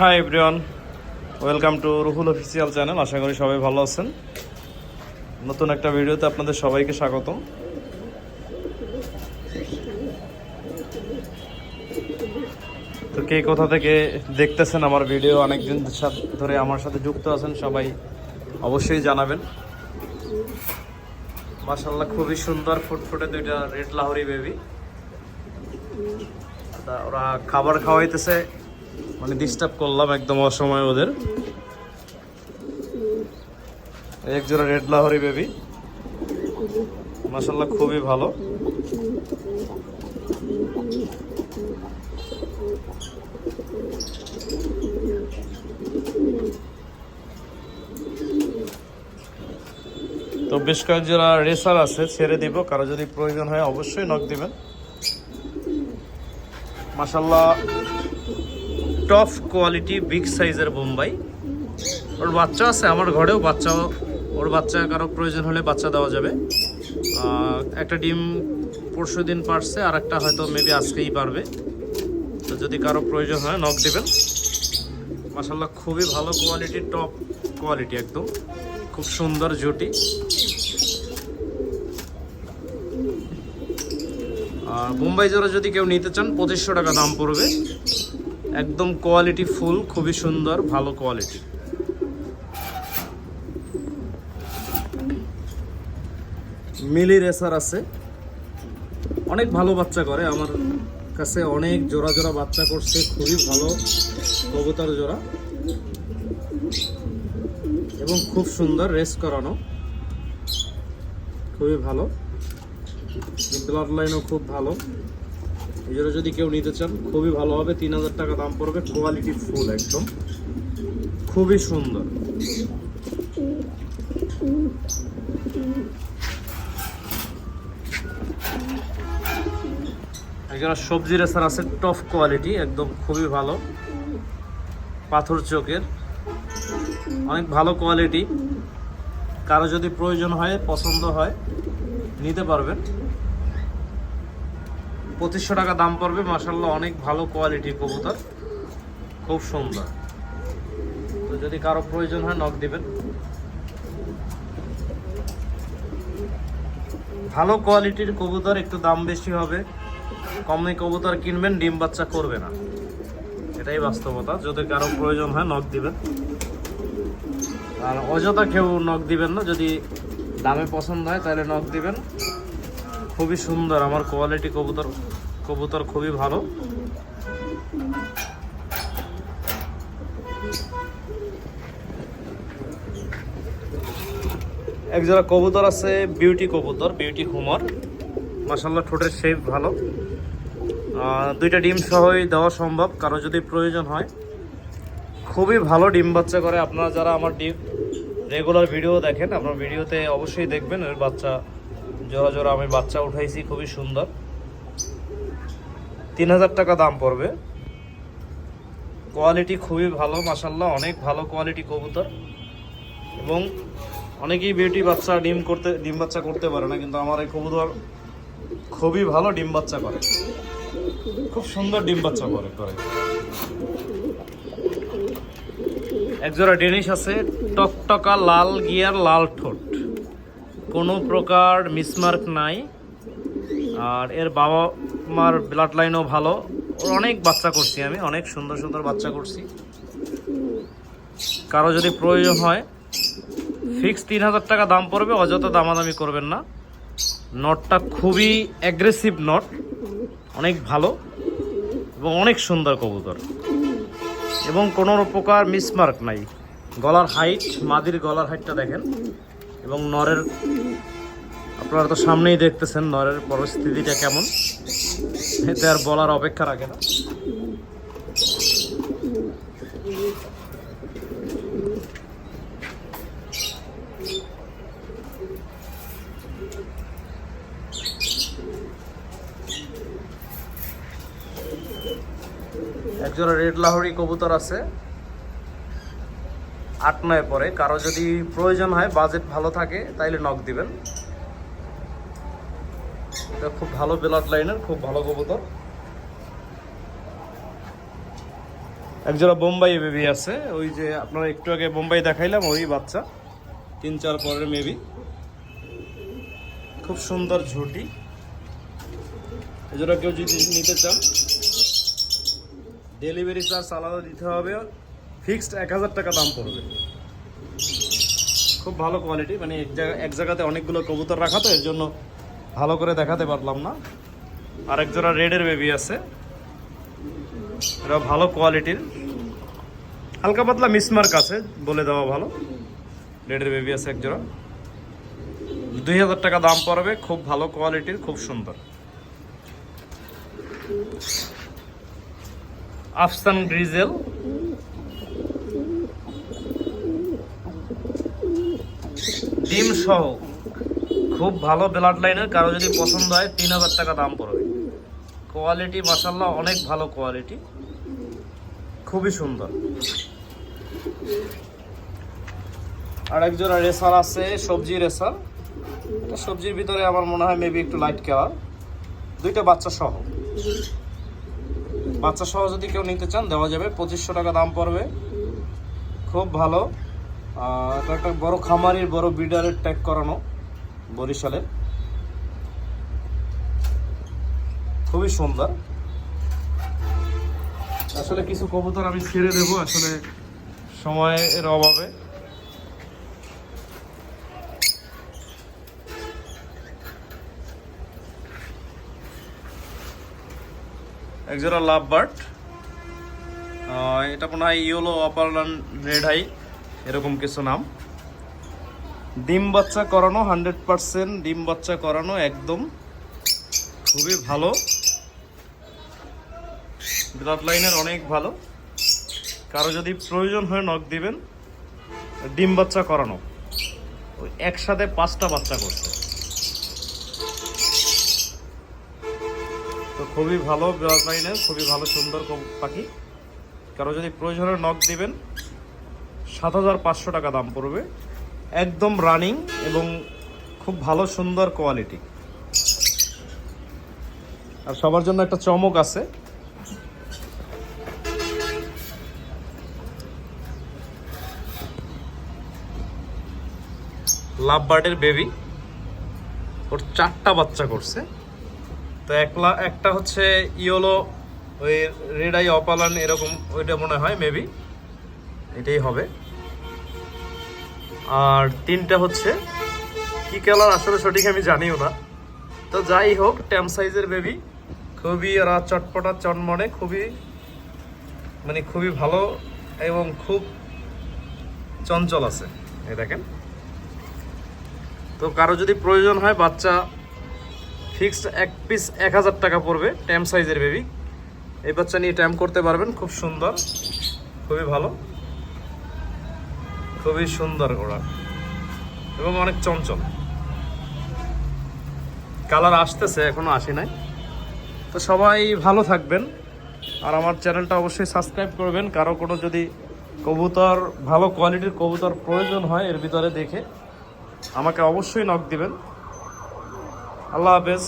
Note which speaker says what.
Speaker 1: Hi everyone, welcome to Ruhul official channel. আশা করি সবাই ভালো আছেন। নতুন একটা ভিডিওতে আপনাদের সবাইকে স্বাগতম। তো কে কোথা থেকে দেখতেছেন আমার ভিডিও অনেকদিন ধরে আমার সাথে যুক্ত আছেন, সবাই অবশ্যই জানাবেন। মাশাল্লাহ খুবই সুন্দর ফুটফুটে দুইটা রেড লাহোরি বেবি ওরা খাবার খাওয়াইতেছে। মানে ডিস্টার্ব করলাম একদম অসময় ওদের। এক জোড়া রেড লাহরি বেবি মাসাল্লাহ খুবই ভালো। তো বেশ কয়েক জোড়া রেসার আছে, ছেড়ে দিব। কারও যদি প্রয়োজন হয় অবশ্যই নখ দিবেন। মাসাল্লাহ টপ কোয়ালিটি, বিগ সাইজের বোম্বাই। ওর বাচ্চা আছে আমার ঘরেও, বাচ্চা, ওর বাচ্চা কারও প্রয়োজন হলে বাচ্চা দেওয়া যাবে। একটা ডিম পরশু দিন পারছে আর একটা হয়তো মেবি আজকেই পারবে। তো যদি কারও প্রয়োজন হয় নক দেবেন। মাসাল্লাহ খুবই ভালো কোয়ালিটির টপ কোয়ালিটি একদম। খুব সুন্দর জুটি। আর বোম্বাই জোড়া যদি কেউ নিতে চান, পঁচিশশো টাকা দাম পড়বে। একদম কোয়ালিটি ফুল খুবই সুন্দর, ভালো কোয়ালিটি মিলি রেসার আছে। অনেক ভালো বাচ্চা করে, আমার কাছে অনেক জোড়া জোড়া বাচ্চা করছে, খুবই ভালো কবুতর জোড়া। এবং খুব সুন্দর রেস করানো। খুবই ভালো। ব্লাড লাইনও খুব ভালো। এই যদি কেউ নিতে চান, খুবই ভালো হবে। তিন হাজার টাকা দাম পড়বে কোয়ালিটি ফুল একদম। খুবই সুন্দর। একজন সবজি রেসার আছে টপ কোয়ালিটি একদম খুবই ভালো। পাথর চোখের। অনেক ভালো কোয়ালিটি কারও যদি প্রয়োজন হয়, পছন্দ হয়, নিতে পারবেন। পঁচিশশো টাকা দাম পড়বে মাসাল্লাহ অনেক ভালো কোয়ালিটির কবুতর। খুব সুন্দর। তো যদি কারও প্রয়োজন হয় নখ দিবেন। ভালো কোয়ালিটির কবুতর, একটু দাম বেশি হবে। কমে কবুতর কিনবেন, ডিম বাচ্চা করবে না। এটাই বাস্তবতা। যদি কারও প্রয়োজন হয় নখ দিবেন। আর অযথা কেউ নখ দিবেন না। যদি দামে পছন্দ হয়, তাহলে নখ দিবেন। খুবই সুন্দর, আমার কোয়ালিটি কবুতর কবুতর খুবই ভালো। এক একজোড়া কবুতর আছে বিউটি কবুতর বিউটি হুমর মাসাল্লাহ ঠোঁটের শেপ ভালো। দুইটা ডিম সহই দেওয়া সম্ভব, কারও যদি প্রয়োজন হয়। খুবই ভালো ডিম বাচ্চা করে। আপনারা যারা আমার ডিম রেগুলার ভিডিও দেখেন, আপনার ভিডিওতে অবশ্যই দেখবেন, এর বাচ্চা জোড়া জোড়া আমি বাচ্চা উঠাইছি, খুবই সুন্দর। তিন হাজার টাকা দাম পড়বে। কোয়ালিটি খুবই ভালো মাসাল্লাহ অনেক ভালো কোয়ালিটি কবুতর। এবং অনেকেই বিউটি বাচ্চা, ডিম করতে, ডিম বাচ্চা করতে পারে না, কিন্তু আমার এই কবুতর খুবই ভালো ডিম বাচ্চা করে। খুব সুন্দর ডিম বাচ্চা করে করে। একজোড়া ডেনিশ আছে, টকটকা লাল গিয়ার, লাল ঠোঁট। কোনো প্রকার মিসমার্ক নাই। আর এর বাবা মার ব্লাড লাইনও ভালো। ওর অনেক বাচ্চা করছি আমি, অনেক সুন্দর সুন্দর বাচ্চা করছি। কারও যদি প্রয়োজন হয় ফিক্স তিন হাজার টাকা দাম পড়বে, অযথা দামাদামি করবেন না। নটটা খুবই অ্যাগ্রেসিভ নট, অনেক ভালো এবং অনেক সুন্দর কবুতর। এবং কোনো প্রকার মিসমার্ক নাই। গলার হাইট মাদির গলার হাইটটা দেখেন। এবং নরের, আপনারা তো সামনেই দেখতেছেন নরের পরিস্থিতিটা কেমন। এতে আর বলার অপেক্ষা রাখে না। একজোড়া রেড লাহোরি কবুতর আছে। আট নয় পরে কারও যদি প্রয়োজন হয় বাজেট ভালো থাকে, তাইলে নক দিবেন। এটা খুব ভালো ব্লাড লাইনের খুব ভালো কবুতর। একজোড়া বোম্বাই বেবি আছে। ওই যে আপনারা একটু আগে বোম্বাই দেখাইলাম, ওই বাচ্চা। তিন চার পরের মেবি খুব সুন্দর ঝুটি। এজোড়া কেউ যদি নিতে চান ডেলিভারি চার্জ আলাদা দিতে হবে। ফিক্সড এক হাজার টাকা দাম পড়বে। খুব ভালো কোয়ালিটি মানে এক জায়গা এক জায়গাতে অনেকগুলো কবুতর রাখা তো, এর জন্য ভালো করে দেখাতে পারলাম না। আরেক জোড়া রেডের বেবি আছে। এটা ভালো কোয়ালিটির হালকা পাতলা মিসমার্ক আছে, বলে দেওয়া ভালো। রেডের বেবি আছে এক জোড়া। দুই হাজার টাকা দাম পড়বে, খুব ভালো কোয়ালিটির খুব সুন্দর। আফসান গ্রিজেল। ডিম সহ খুব ভালো ব্লাড লাইনের, কারও যদি পছন্দ হয়, তিন হাজার টাকা দাম পড়বে। কোয়ালিটি মাসাল্লাহ অনেক ভালো কোয়ালিটি। খুবই সুন্দর। আর এক জোড়া রেসার আছে, সবজি রেসার। সবজির ভিতরে আমার মনে হয় মেবি একটু লাইট কালার দুইটা বাচ্চা সহ। বাচ্চা সহ যদি কেউ নিতে চান, দেওয়া যাবে। পঁচিশশো টাকা দাম পড়বে। খুব ভালো। এটা একটা বড় খামারির, বড় বিডারের ট্যাগ করানো বরিশালে। খুবই সুন্দর। আসলে কিছু কবুতর আমি ছেড়ে দেবো, আসলে সময়ের অভাবে। একজোড়া লাভ বার্ড এটা মনে হয় ইয়েলো অপারলান রেড হাই এরকম কিছু নাম। ডিম বাচ্চা করানো, হান্ড্রেড পার্সেন্ট ডিম বাচ্চা করানো একদম খুবই ভালো। ব্লাড লাইনের অনেক ভালো। কারও যদি প্রয়োজন হয় নখ দিবেন, ডিম বাচ্চা করানো। একসাথে পাঁচটা বাচ্চা করছে তো খুবই ভালো ব্লাড লাইনের, খুবই ভালো, সুন্দর পাখি। কারও যদি প্রয়োজন হয় নখ দিবেন সাত হাজার পাঁচশো টাকা দাম পড়বে। একদম রানিং এবং খুব ভালো, সুন্দর কোয়ালিটি। আর সবার জন্য একটা চমক আছে। লাভ বার্ডের বেবি। ওর চারটা বাচ্চা করছে। তো একলা, একটা হচ্ছে ইয়োলো, ওই রেড আই অপালান, এরকম ওইটা মনে হয়, মেবি। এটাই হবে। আর তিনটা হচ্ছে, কি কালার আসলে সঠিক আমি জানিও না। তো যাই হোক ট্যাম সাইজের বেবি খুবই ওরা চটপটা, চনমনে, খুবই মানে খুবই ভালো এবং খুব চঞ্চল আছে। এই দেখেন। তো কারও যদি প্রয়োজন হয়, বাচ্চা ফিক্সড এক পিস এক হাজার টাকা পড়বে ট্যাম সাইজের বেবি এই বাচ্চা নিয়ে ট্যাম করতে পারবেন, খুব সুন্দর, খুবই ভালো। খুবই সুন্দর ওরা এবং অনেক চঞ্চল। কালার আসতেছে, এখনও আসে নাই। তো সবাই ভালো থাকবেন। আর আমার চ্যানেলটা অবশ্যই সাবস্ক্রাইব করবেন। কারও কোনো যদি কবুতর, ভালো কোয়ালিটির কবুতর প্রয়োজন হয়, এর ভিতরে দেখে আমাকে অবশ্যই নক দিবেন। আল্লাহ হাফেজ।